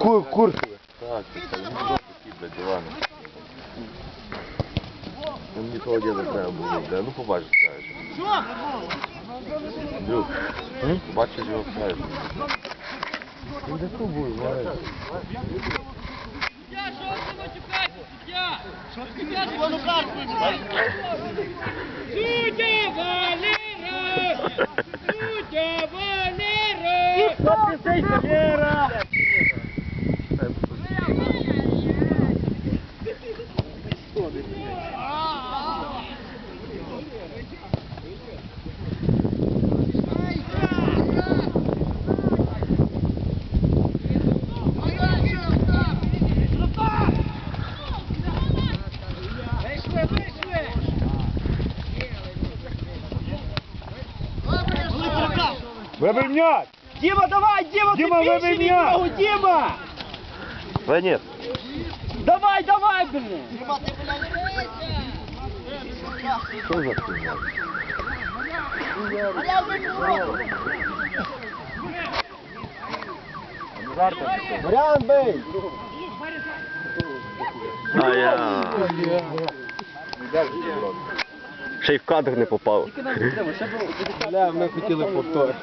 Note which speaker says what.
Speaker 1: Кур, курсове.
Speaker 2: Так, так, так, ну такі, блядь, дивани. Ну мені того діда треба було, бля, ну побачиш, скажеш. Люк, побачиш його, скажеш.
Speaker 1: Він за тобою, Валерій.
Speaker 3: Судя Валера! Судя Валера! Подписай Валера!
Speaker 1: Вибий м'яч!
Speaker 3: Діма, давай, Діма,
Speaker 1: Діма,
Speaker 3: ти більше
Speaker 1: вибий
Speaker 3: від
Speaker 1: м'яч!
Speaker 3: нього, Діма!
Speaker 2: Да нет.
Speaker 3: Давай, давай, блин!
Speaker 2: Що за хуйня?
Speaker 1: Варіант бей!
Speaker 2: А я. Ще й в кадр не попав.
Speaker 1: Бля, ми хотіли повтор.